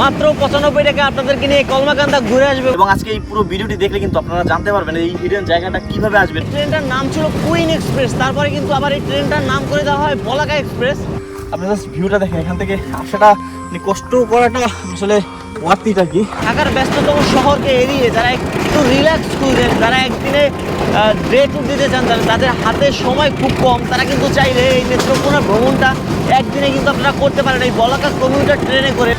মাত্র পঁচানব্বই টাকা আপনাদেরকে নিয়ে কলমাকান্দা ঘুরে আসবে। এবং আজকে এই পুরো ভিডিওটি দেখলে কিন্তু আপনারা জানতে পারবেন এই হিডেন জায়গাটা কীভাবে আসবে। ট্রেনটার নাম ছিল কুইন এক্সপ্রেস তারপরে কিন্তু আবার এই ট্রেনটার নাম করে দেওয়া হয় বলাকা এক্সপ্রেস আপনি জাস্ট ভিউটা দেখেন এখান থেকে আসাটা মানে কষ্ট করাটা আসলে ওয়ার্থিটা কি। ঢাকার ব্যস্ততম শহরকে এড়িয়ে যারা একটু রিল্যাক্স খুঁজছেন যারা একদিনে ডে ট্যুর দিতে চান যাদের হাতে সময় খুব কম। তারা কিন্তু চাইলে এই নেত্রকোনা ভ্রমণটা একদিনে কিন্তু আপনারা করতে পারেন। এই বলাকা কমিউটার ট্রেনে করে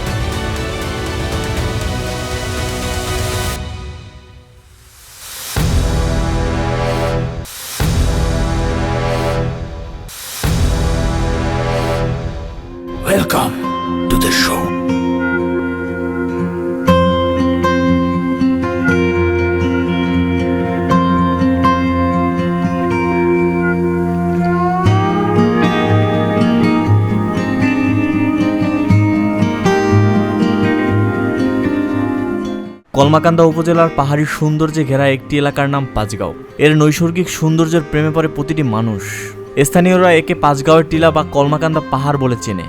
কলমাকান্দা উপজেলার পাহাড়ি সৌন্দর্যে ঘেরা একটি এলাকার নাম পাঁচগাঁও। এর নৈসর্গিক সৌন্দর্যের প্রেমে পড়ে প্রতিটি মানুষ। স্থানীয়রা একে পাঁচগাঁওয়ের টিলা বা কলমাকান্দা পাহাড় বলে চেনে।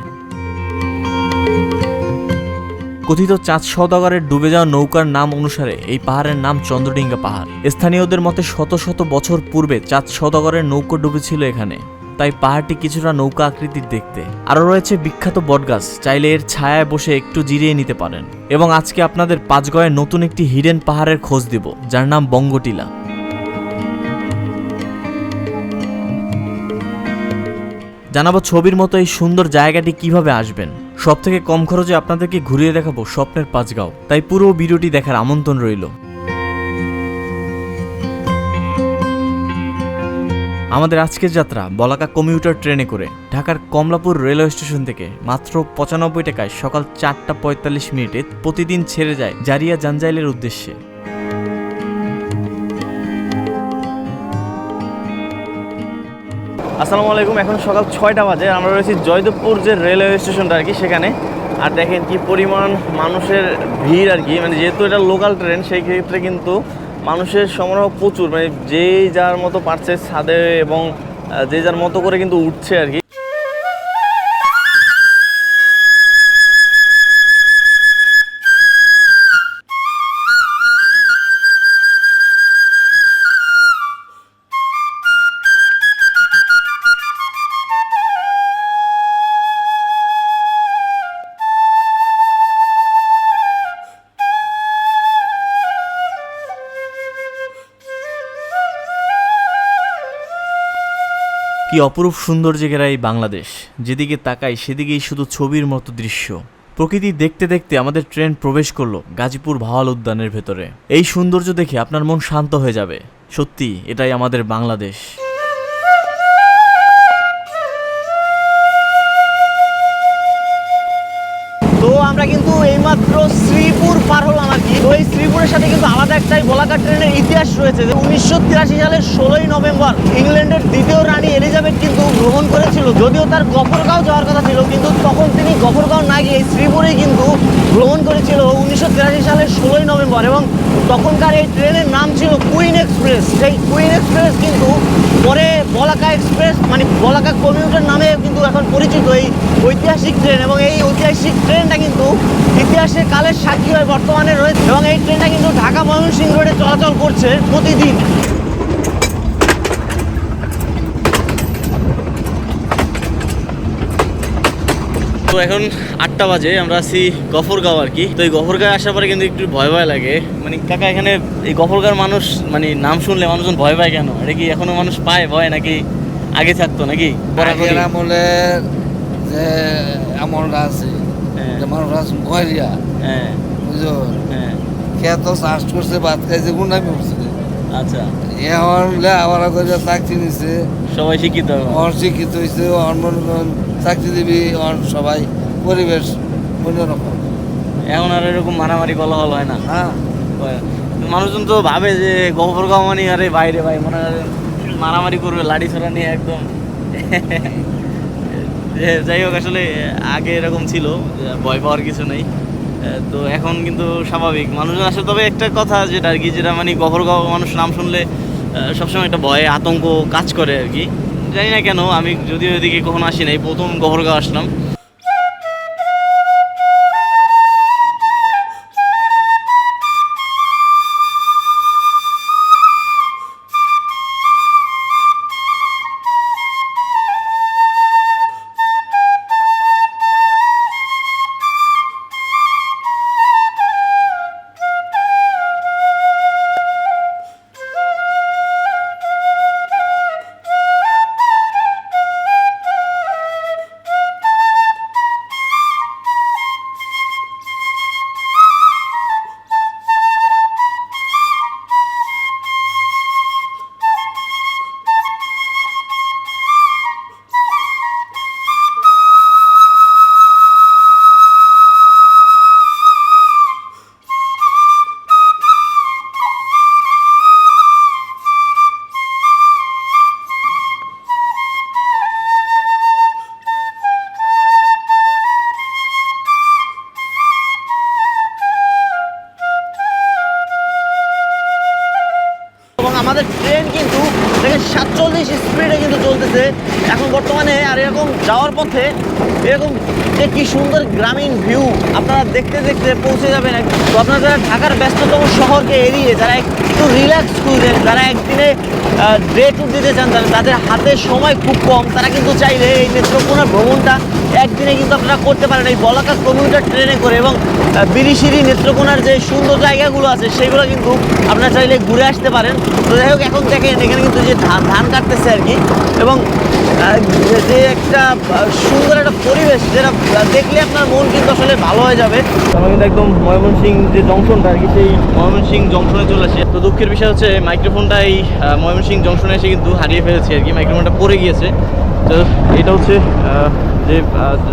কথিত চাঁদ সওদাগরের ডুবে যাওয়া নৌকার নাম অনুসারে এই পাহাড়ের নাম চন্দ্রডিঙ্গা পাহাড়। স্থানীয়দের মতে শত শত বছর পূর্বে চাঁদ সওদাগরের নৌকো ডুবেছিল এখানে। তাই পাহাড়টি কিছুটা নৌকা আকৃতির দেখতে। আরও রয়েছে বিখ্যাত বটগাছ, চাইলে এর ছায়ায় বসে একটু জিরিয়ে নিতে পারেন। এবং আজকে আপনাদের পাঁচগয়ে নতুন একটি হিডেন পাহাড়ের খোঁজ দিব, যার নাম বঙ্গটিলা। জানাব ছবির মতো এই সুন্দর জায়গাটি কীভাবে আসবেন। সব থেকে কম খরচে আপনাদেরকে ঘুরিয়ে দেখাবো স্বপ্নের পাঁচগাঁও। তাই পুরো ভিডিওটি দেখার আমন্ত্রণ রইল। আমাদের আজকের যাত্রা বলাকা কমিউটার ট্রেনে করে ঢাকার কমলাপুর রেলওয়ে স্টেশন থেকে মাত্র পঁচানব্বই টাকায় সকাল চারটা পঁয়তাল্লিশ মিনিটে প্রতিদিন ছেড়ে যায় জারিয়া জাঞ্জাইলের উদ্দেশ্যে। আসসালামু আলাইকুম, এখন সকাল ছয়টা বাজে। আমরা রয়েছি জয়দেবপুর যে রেলওয়ে স্টেশনটা আর কি, সেখানে। আর দেখেন কি পরিমাণ মানুষের ভিড় আর কি। মানে যেহেতু এটা লোকাল ট্রেন সেই ক্ষেত্রে কিন্তু মানুষের সমারোহ প্রচুর মানে যে যার মতো পারছে ছাদে এবং যে যার মতো করে কিন্তু উঠছে আর কি। কি অপরূপ সৌন্দর্যে ঘেরা এই বাংলাদেশ। যেদিকে তাকাই, সেদিকেই শুধু ছবির মতো দৃশ্য। প্রকৃতি দেখতে দেখতে আমাদের ট্রেন প্রবেশ করল গাজীপুর ভাওয়াল উদ্যানের ভেতরে। এই সৌন্দর্য দেখে আপনার মন শান্ত হয়ে যাবে। সত্যি, এটাই আমাদের বাংলাদেশ। আমরা কিন্তু এইমাত্র শ্রীপুর পার হলাম আর কি। তো এই শ্রীপুরের সাথে কিন্তু আলাদা একটাই বলাকা ট্রেনের ইতিহাস রয়েছে যে উনিশশো তিরাশি সালের ষোলোই নভেম্বর ইংল্যান্ডের দ্বিতীয় রানী এলিজাবেথ কিন্তু ভ্রমণ করেছিল। যদিও তার গফরগাঁও যাওয়ার কথা ছিল, কিন্তু তখন তিনি গফরগাঁও না গিয়ে এই শ্রীপুরেই কিন্তু ভ্রমণ করেছিল উনিশশো তিরাশি সালের ষোলোই নভেম্বর এবং তখনকার এই ট্রেনের নাম ছিল কুইন এক্সপ্রেস। সেই কুইন এক্সপ্রেস কিন্তু পরে বলাকা এক্সপ্রেস মানে বলাকা কমিউটার নামে কিন্তু এখন পরিচিত এই ঐতিহাসিক ট্রেন এবং এই ঐতিহাসিক ট্রেনটা কিন্তু ইতিহাসের কালের সাক্ষী হয়ে বর্তমানে রয়েছে এবং এই ট্রেনটা কিন্তু ঢাকা ময়মনসিংহ রোডে চলাচল করছে প্রতিদিন। তো এখন আটটা বাজে আমরা আছি গফরগাঁও আর কি। তো এই গফরগাঁও আসার পরে কিন্তু একটু ভয় ভয় লাগে। মানে কাকা এখানে এই গফরগাঁওর মানুষ মানে নাম শুনলে মানুষজন ভয় পায় কেন? এটা কি এখনও মানুষ পায় ভয় নাকি আগে থাকতো নাকি? আমলে যে আমলটা আছে হ্যাঁ। যে মানুষ আছে ভয়রিয়া হ্যাঁ। বুঝো হ্যাঁ। খেত চাষ করছে ভাত খাইছে গুন্ডামি করছে। আচ্ছা। এখন আবার করে চাকরি নিছে সবাই শিক্ষিত। অন শিক্ষিত হয়েছে অন চাকরিজীবী সবাই পরিবেশ অন্যরকম এখন আর এরকম মারামারি কোলাহল হয় না। হ্যাঁ। মানুষজন তো ভাবে যে গফরগাঁও মানে আরে বাইরে ভাই মনে হয় মারামারি করবে লাড়ি ছোড়া নিয়ে একদম। যাই হোক আসলে আগে এরকম ছিল ভয় পাওয়ার কিছু নেই। তো এখন কিন্তু স্বাভাবিক। মানুষজন আসে, তবে একটা কথা যেটা আর কি, যেটা মানে গহরগাঁও মানুষ নাম শুনলে সবসময় একটা ভয়ে আতঙ্ক কাজ করে আর কি। জানি না কেন, আমি যদিও এদিকে কখনো আসি নাই, প্রথম গহরগাঁও আসলাম। আমাদের ট্রেন কিন্তু দেখেন সাতচল্লিশ স্পিডে কিন্তু চলতেছে। এখন বর্তমানে আর এরকম যাওয়ার পথে এরকম যে কি সুন্দর গ্রামীণ ভিউ আপনারা দেখতে দেখতে পৌঁছে যাবেন তো আপনারা যারা ঢাকার ব্যস্ততম শহরকে এড়িয়ে যারা একটু রিল্যাক্স খুঁজেন যারা একদিনে ডে ট্যুর দিতে চান যাদের হাতে সময় খুব কম। তারা কিন্তু চাইলে এই নেত্রকোনা ভ্রমণটা একদিনে কিন্তু আপনারা করতে পারেন এই বলাকা কমিউটার ট্রেনে করে এবং বিরিশিরি নেত্রকোনার যে সুন্দর জায়গাগুলো আছে, সেগুলো কিন্তু আপনারা চাইলে ঘুরে আসতে পারেন। তো যাই হোক, এখন দেখেন, এখানে কিন্তু যে ধান ধান কাটতেছে আর কি। এবং যে একটা সুন্দর একটা পরিবেশ, যেটা দেখলে আপনার মন কিন্তু আসলে ভালো হয়ে যাবে। আমরা কিন্তু একদম ময়মনসিং যে জংশনটা আর কি, সেই ময়মনসিং জংশনে চলে আসি। তো দুঃখের বিষয় হচ্ছে মাইক্রোফোনটা এই ময়মনসিং জংশনে এসে কিন্তু হারিয়ে ফেলেছি আর কি মাইক্রোফোনটা পড়ে গিয়েছে। তো এটা হচ্ছে যে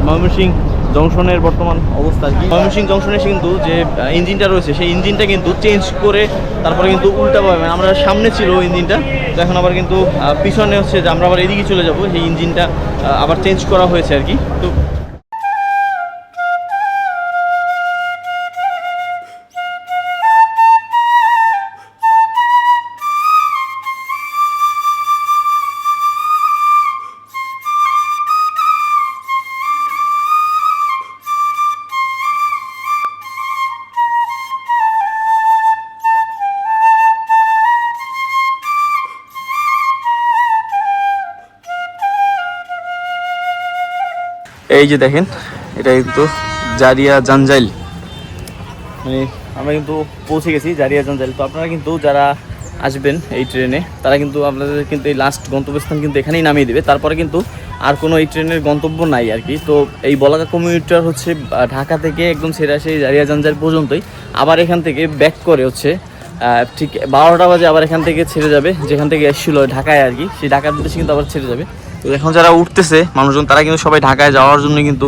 ময়মনসিং জংশনের বর্তমান অবস্থা কি। ময়মনসিং জংশনে কিন্তু যে ইঞ্জিনটা রয়েছে, সেই ইঞ্জিনটা কিন্তু চেঞ্জ করে তারপরে কিন্তু উল্টাভাবে মানে আমরা সামনে ছিল ইঞ্জিনটা, তো এখন আবার কিন্তু পিছনে হচ্ছে যে আমরা আবার এদিকে চলে যাব, সেই ইঞ্জিনটা আবার চেঞ্জ করা হয়েছে আর কি। তো এই যে দেখেন, এটা কিন্তু জারিয়া জাঞ্জাইল। মানে আমরা কিন্তু পৌঁছে গেছি জারিয়া জাঞ্জাইল। তো আপনারা কিন্তু যারা আসবেন এই ট্রেনে, তারা কিন্তু আপনাদের কিন্তু এই লাস্ট গন্তব্যস্থান কিন্তু এখানেই নামিয়ে দেবে। তারপরে কিন্তু আর কোনো এই ট্রেনের গন্তব্য নাই আর কি। তো এই বলাকা কমিউটার হচ্ছে ঢাকা থেকে একদম সেরা সেই জারিয়া জাঞ্জাইল পর্যন্তই। আবার এখান থেকে ব্যাক করে হচ্ছে ঠিক বারোটা বাজে আবার এখান থেকে ছেড়ে যাবে। যেখান থেকে এসেছিল ঢাকায় আর কি। সেই ঢাকার উদ্দেশ্যে কিন্তু আবার ছেড়ে যাবে। তো এখন যারা উঠতেছে মানুষজন, তারা কিন্তু সবাই ঢাকায় যাওয়ার জন্য কিন্তু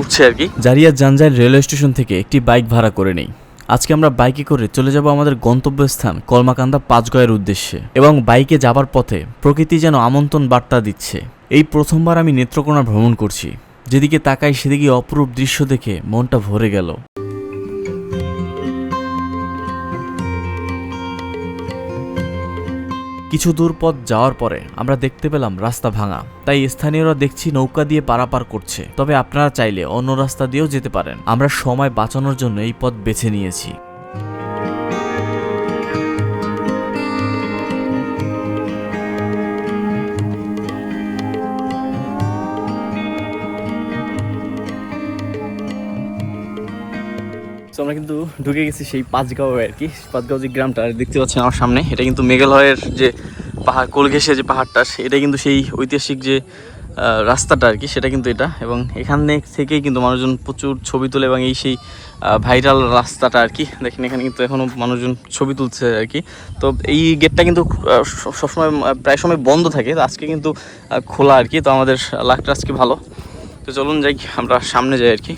উঠছে আর কি। জারিয়া জাঞ্জাইল রেলওয়ে স্টেশন থেকে একটি বাইক ভাড়া করে নেই। আজকে আমরা বাইকে করে চলে যাব আমাদের গন্তব্যস্থান কলমাকান্দা পাঁচগয়ের উদ্দেশ্যে এবং বাইকে যাবার পথে প্রকৃতি যেন আমন্ত্রণ বার্তা দিচ্ছে। এই প্রথমবার আমি নেত্রকোনা ভ্রমণ করছি। যেদিকে তাকাই সেদিকে অপরূপ দৃশ্য দেখে মনটা ভরে গেল। কিছু দূর পথ যাওয়ার পরে আমরা দেখতে পেলাম রাস্তা ভাঙা। তাই স্থানীয়রা দেখছি নৌকা দিয়ে পারাপার করছে। তবে আপনারা চাইলে অন্য রাস্তা দিয়েও যেতে পারেন। আমরা সময় বাঁচানোর জন্য এই পথ বেছে নিয়েছি। তো আমরা কিন্তু ঢুকে গেছি সেই পাঁচগাঁও আর কি। পাঁচগাঁও যে গ্রামটা দেখতে পাচ্ছেন আমার সামনে, এটা কিন্তু মেঘালয়ের যে পাহাড় কোলঘেসে যে পাহাড়টা এটা কিন্তু সেই ঐতিহাসিক যে রাস্তাটা আর কি, সেটা কিন্তু এটা। এবং এখানে থেকেই কিন্তু মানুষজন প্রচুর ছবি তোলে এবং এই সেই ভাইরাল রাস্তাটা আর কি। দেখেন, এখানে কিন্তু এখনও মানুষজন ছবি তুলছে আর কি। তো এই গেটটা কিন্তু সবসময় প্রায় সময় বন্ধ থাকে। তো আজকে কিন্তু খোলা আর কি। তো আমাদের লাকটা আজকে ভালো। তো চলুন যাই, আমরা সামনে যাই আর কি।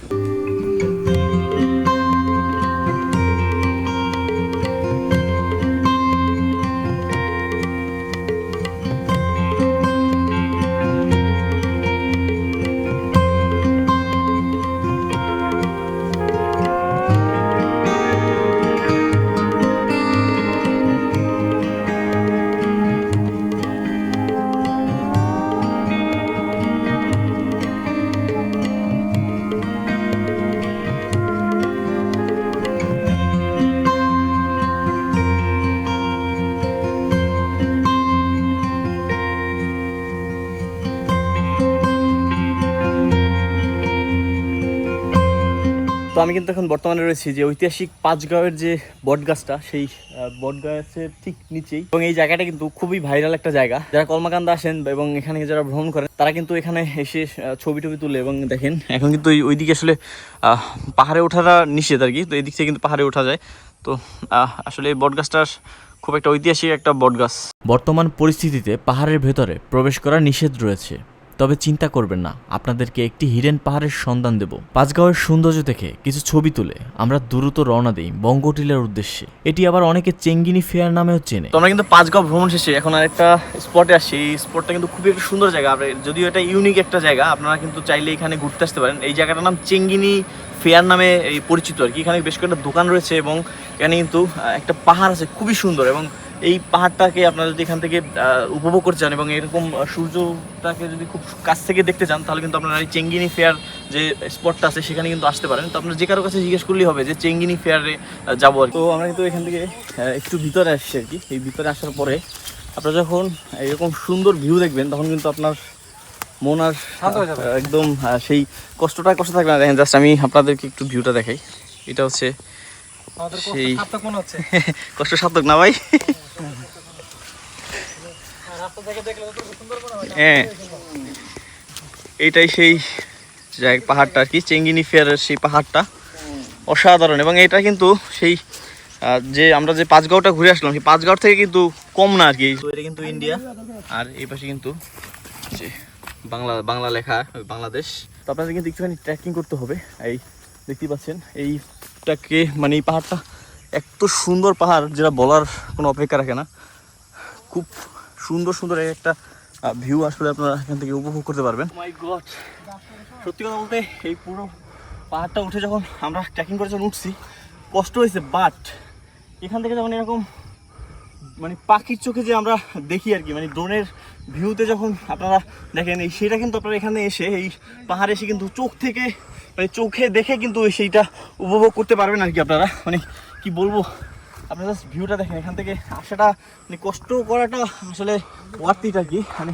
তো আমি কিন্তু এখন বর্তমানে রয়েছি যে ঐতিহাসিক পাঁচগাঁওয়ের যে বটগাছটা, সেই বটগাছের ঠিক নিচেই। এবং এই জায়গাটা কিন্তু খুবই ভাইরাল একটা জায়গা। যারা কলমাকান্দা আসেন এবং এখানে যারা ভ্রমণ করেন, তারা কিন্তু এখানে এসে ছবি টবি তুলে এবং দেখেন, এখন কিন্তু ওই- ওইদিকে আসলে পাহাড়ে ওঠাটা নিষেধ আর কি। তো এদিক থেকে কিন্তু পাহাড়ে ওঠা যায়। তো আসলে এই বটগাছটা খুব একটা ঐতিহাসিক একটা বটগাছ। বর্তমান পরিস্থিতিতে পাহাড়ের ভেতরে প্রবেশ করা নিষেধ রয়েছে। তবে চিন্তা করবেন না, আপনাদেরকে একটি হিরেন পাহাড়ের সন্ধান দেব। পাঁচগাঁওয়ের সৌন্দর্য দেখে কিছু ছবি তুলে আমরা দ্রুত রওনা দিই বঙ্গটিলার উদ্দেশ্যে। এটি আবার অনেকে চেঙ্গিনি ফেয়ার নামেও চেনে। আমরা কিন্তু পাঁচগাঁও ভ্রমণ শেষে এখন আর একটা স্পটে আসছি এই স্পটটা কিন্তু খুবই একটা সুন্দর জায়গা। যদিও এটা ইউনিক একটা জায়গা, আপনারা কিন্তু চাইলে এখানে ঘুরতে আসতে পারেন। এই জায়গাটার নাম চেঙ্গিনি ফেয়ার নামে এই পরিচিত আর কি। এখানে বেশ কয়েকটা দোকান রয়েছে এবং এখানে কিন্তু একটা পাহাড় আছে খুবই সুন্দর এবং এই পাহাড়টাকে আপনারা যদি এখান থেকে উপভোগ করতে চান এবং এরকম সূর্যটাকে যদি খুব কাছ থেকে দেখতে চান তাহলে কিন্তু আপনারা এই চেঙ্গিনি ফেয়ার যে স্পটটা আছে সেখানে কিন্তু আসতে পারেন। তো আপনারা যে কারও কাছে জিজ্ঞেস করলেই হবে যে চেঙ্গিনি ফেয়ারে যাব আর তো আমরা কিন্তু এখান থেকে একটু ভিতরে আসছি আর কি। এই ভিতরে আসার পরে আপনারা যখন এরকম সুন্দর ভিউ দেখবেন তখন কিন্তু আপনার মন আর একদম সেই কষ্টটা কষ্ট থাকবে না। দেখেন জাস্ট আমি আপনাদেরকে একটু ভিউটা দেখাই। এটা হচ্ছে সেই কষ্ট সার্থক না ভাই। হ্যাঁ। এইটাই সেই পাহাড়টা আর কি চেঙ্গিনি ফেয়ারের সেই পাহাড়টা। অসাধারণ। এবং এটা কিন্তু সেই যে আমরা যে পাঁচগাঁওটা ঘুরে আসলাম সেই পাঁচগাঁও থেকে কিন্তু কম না আর কি। এটা কিন্তু ইন্ডিয়া। আর এই পাশে কিন্তু যে বাংলা বাংলা লেখা বাংলাদেশ। তো আপনাদের কিন্তু একটুখানি ট্রেকিং করতে হবে। এই দেখতেই পাচ্ছেন এইটাকে মানে এই পাহাড়টা এত সুন্দর পাহাড় যেটা বলার কোনো অপেক্ষা রাখে না। খুব সুন্দর সুন্দর একটা ভিউ আসলে আপনারা এখান থেকে উপভোগ করতে পারবেন। মাই গড সত্যি কথা বলতে এই পুরো পাহাড়টা উঠে যখন আমরা ট্রেকিং করে যখন উঠছি, কষ্ট হয়েছে বাট এখান থেকে যখন এরকম মানে পাখির চোখে যে আমরা দেখি আর কি মানে ড্রোনের ভিউতে যখন আপনারা দেখেন, এই সেটা কিন্তু আপনারা এখানে এসে এই পাহাড়ে এসে কিন্তু চোখ থেকে মানে চোখে দেখে কিন্তু সেইটা উপভোগ করতে পারবেন আর কি আপনারা। মানে কি বলব আপনারা জাস্ট ভিউটা দেখেন এখান থেকে আসাটা মানে কষ্ট করাটা আসলে ওয়ার্থিট আর কি মানে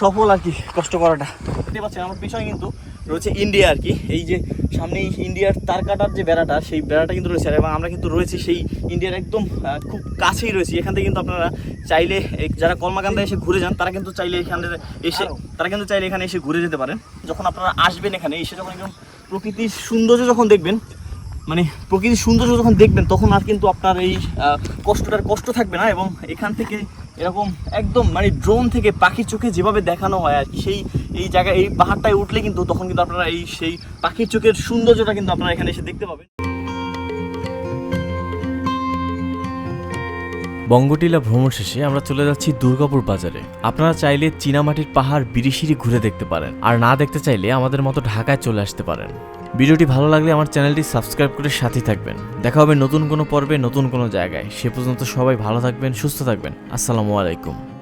সফল আর কি কষ্ট করাটা। দেখতে পাচ্ছেন আমার পিছনে কিন্তু রয়েছে ইন্ডিয়া আর কি। এই যে সামনে ইন্ডিয়ার তার কাটার যে বেড়াটা সেই বেড়াটা কিন্তু রয়েছে। এবং আমরা কিন্তু রয়েছি সেই ইন্ডিয়ার একদম খুব কাছেই রয়েছি। এখান থেকে কিন্তু আপনারা চাইলে যারা কলমাকান্দা এসে ঘুরে যান তারা কিন্তু চাইলে এখানে এসে তারা কিন্তু চাইলে এখানে এসে ঘুরে যেতে পারেন। যখন আপনারা আসবেন এখানে এসে যখন একদম প্রকৃতির সৌন্দর্য যখন দেখবেন মানে প্রকৃতির সৌন্দর্য যখন দেখবেন, তখন আর কিন্তু আপনার এই কষ্টটার কষ্ট থাকবে না এবং এখান থেকে এরকম একদম মানে ড্রোন থেকে পাখির চোখে যেভাবে দেখানো হয় আর সেই, এই জায়গায়, এই পাহাড়টায় উঠলে কিন্তু তখন কিন্তু আপনারা এই সেই পাখির চোখের সৌন্দর্যটা কিন্তু আপনারা এখানে এসে দেখতে পাবেন। বঙ্গটিলা ভ্রমণ শেষে আমরা চলে যাচ্ছি দুর্গাপুর বাজারে। আপনারা চাইলে চীনামাটির পাহাড় বিরিশিরি ঘুরে দেখতে পারেন, আর না দেখতে চাইলে আমাদের মতো ঢাকায় চলে আসতে পারেন। ভিডিওটি ভালো লাগলে আমার চ্যানেলটি সাবস্ক্রাইব করে সাথে থাকবেন। দেখা হবে নতুন কোনো পর্বে, নতুন কোনো জায়গায়। সে পর্যন্ত সবাই ভালো থাকবেন, সুস্থ থাকবেন। আসসালামু আলাইকুম।